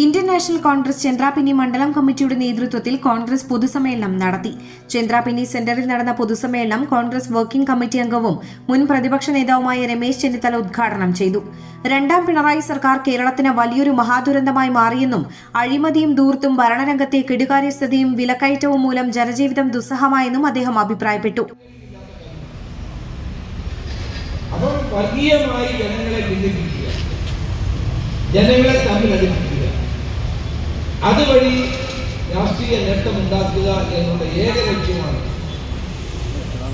Indian national Congress Chandrapinni മണ്ഡലം കമ്മിറ്റിയുടെ നേതൃത്വത്തിൽ കോൺഗ്രസ് പൊതുസമ്മേളനം നടത്തി. ചന്ദ്രാപിന്നി സെന്ററിൽ നടന്ന പൊതുസമ്മേളനം കോൺഗ്രസ് വർക്കിംഗ് കമ്മിറ്റി അംഗവും മുൻ പ്രതിപക്ഷ നേതാവുമായ രമേശ് ചെന്നിത്തല ഉദ്ഘാടനം ചെയ്തു. രണ്ടാം പിണറായി സർക്കാർ കേരളത്തിന് വലിയൊരു മഹാദുരന്തമായി മാറിയെന്നും അഴിമതിയും ദൂർത്തും ഭരണരംഗത്തെ കെടുകാര്യസ്ഥതയും വിലക്കയറ്റവും മൂലം ജനജീവിതം ദുസ്സഹമായെന്നും അദ്ദേഹം അഭിപ്രായപ്പെട്ടു. വർഗീയമായി ജനങ്ങളെ ഭിന്നിപ്പിക്കുക ജനങ്ങളെ അതുവഴി രാഷ്ട്രീയ നേട്ടമുണ്ടാക്കുക എന്നുള്ള ഏക ലക്ഷ്യമാണ്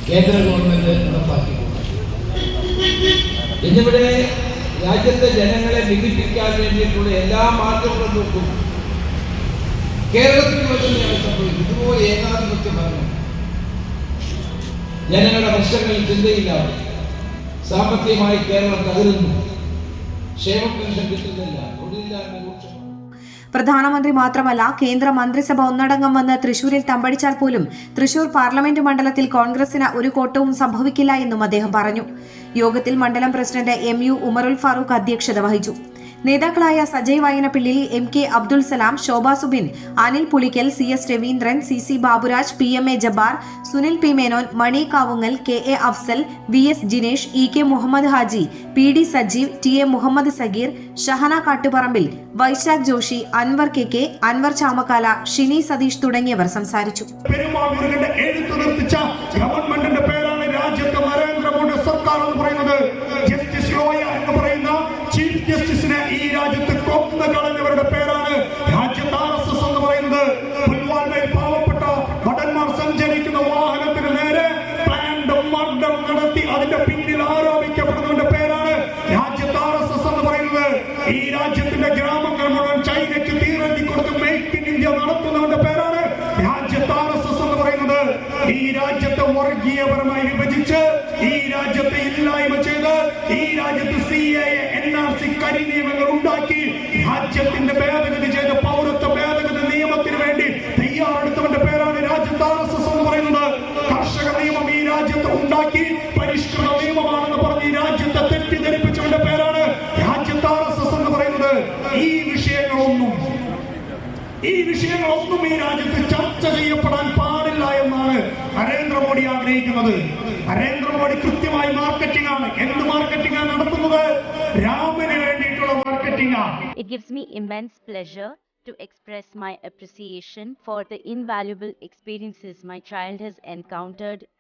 കേന്ദ്ര ഗവൺമെന്റ് നടപ്പാക്കിയിട്ടുള്ളത്. ഇന്നിവിടെ രാജ്യത്തെ ജനങ്ങളെ വികസിപ്പിക്കാൻ വേണ്ടിയിട്ടുള്ള എല്ലാ മാർഗങ്ങളും നോക്കും. കേരളത്തിൽ തന്നെയാണ് സംഭവിക്കുന്നത് ഇതുപോലെ ഏകാധിപത്യ ഭരണം. ജനങ്ങളുടെ പ്രശ്നങ്ങളിൽ ചിന്തയില്ലാതെ സാമ്പത്തികമായി കേരളം തകരുന്നു. ക്ഷേമ പെൻഷൻ കിട്ടുന്നില്ല തൊഴിലില്ലായ്മ പ്രധാനമന്ത്രി മാത്രമല്ല കേന്ദ്ര മന്ത്രിസഭ ഒന്നടങ്കം വന്ന് തൃശൂരിൽ തമ്പടിച്ചാൽ പോലും തൃശൂർ പാർലമെന്റ് മണ്ഡലത്തിൽ കോൺഗ്രസിന് ഒരു കോട്ടവും സംഭവിക്കില്ല എന്നും അദ്ദേഹം പറഞ്ഞു. യോഗത്തിൽ മണ്ഡലം president M U Umarul Farooq അധ്യക്ഷത വഹിച്ചു. നേതാക്കളായ Sajay Vayanappilly M K Abdul Salam Shobha Subin Anil Pulickal C S Raveendran C C Baburaj P M A Jabbar Sunil P Menon Mani Kavungal K A Afsal V S Jinesh E K Muhammad Haji P D Sajeev T A Muhammad Sageer Shahana Kattuparambil Vaishakh Joshi Anwar K K Anwar Chamakkala Shini Satheesh തുടങ്ങിയവർ സംസാരിച്ചു. പെരുമാറുകളുടെ murder നടത്തി അതിന്റെ പിന്നിൽ ആരോപിക്കപ്പെടുന്നവന്റെ പേരാണ് രാജ്യത്ത് R S S എന്ന് പറയുന്നത്. ഈ രാജ്യത്തിന്റെ ഗ്രാമങ്ങൾ മുഴുവൻ ചൈനയ്ക്ക് തീരണ്ടി കൊടുത്ത് മേക്ക് ഇൻ ഇന്ത്യ നടത്തുന്നവന്റെ പേരാണ് രാജ്യത്ത് ആർ എസ് എസ് എന്ന് പറയുന്നത്. ഈ രാജ്യത്തെ വർഗീയപരമായി വിഭജിച്ച് ഈ രാജ്യത്തെ ഇല്ലായ്മ ഉണ്ടാക്കി പരിഷ്കൃത നിയമമാണെന്ന് പറഞ്ഞ് രാജ്യത്തെ തെറ്റിദ്ധരിപ്പിച്ചവന്റെ പേരാണ് രാജ്യത്ത് ആർ എസ് എസ് എന്ന് പറയുന്നത്. ഈ വിഷയങ്ങളൊന്നും ഈ വിഷയങ്ങളൊന്നും ഈ രാജ്യത്ത് ചർച്ച ചെയ്യപ്പെടാൻ പാടില്ല എന്നാണ് നരേന്ദ്രമോദി ആഗ്രഹിക്കുന്നത്. നരേന്ദ്രമോദി കൃത്യമായി മാർക്കറ്റിംഗ് ആണ് എന്ത് മാർക്കറ്റിംഗ് ആണ് നടത്തുന്നത്? രാമന് വേണ്ടിയിട്ടുള്ള മാർക്കറ്റിംഗ്. ആണ് it gives me immense pleasure to express my appreciation for the invaluable experiences my child has encountered